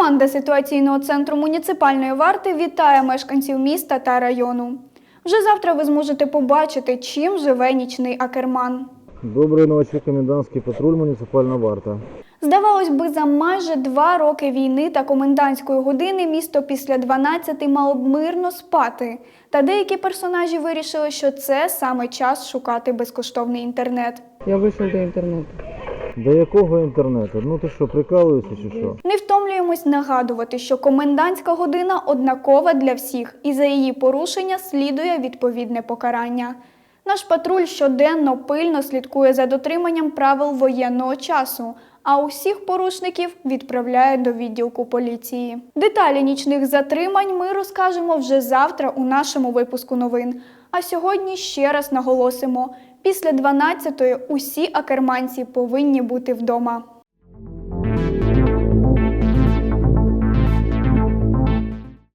Команда ситуаційного центру муніципальної варти вітає мешканців міста та району. Вже завтра ви зможете побачити, чим живе нічний акерман. Доброї ночі, комендантський патруль, муніципальна варта. Здавалось би, за майже два роки війни та комендантської години місто після 12 мало б мирно спати. Та деякі персонажі вирішили, що це саме час шукати безкоштовний інтернет. Я вийшов до інтернету. До якого інтернету? Ну ти що, прикалуєшся чи що? Не втомлюємось нагадувати, що комендантська година однакова для всіх, і за її порушення слідує відповідне покарання. Наш патруль щоденно пильно слідкує за дотриманням правил воєнного часу, а усіх порушників відправляє до відділку поліції. Деталі нічних затримань ми розкажемо вже завтра у нашому випуску новин. А сьогодні ще раз наголосимо: після 12-ї усі акерманці повинні бути вдома.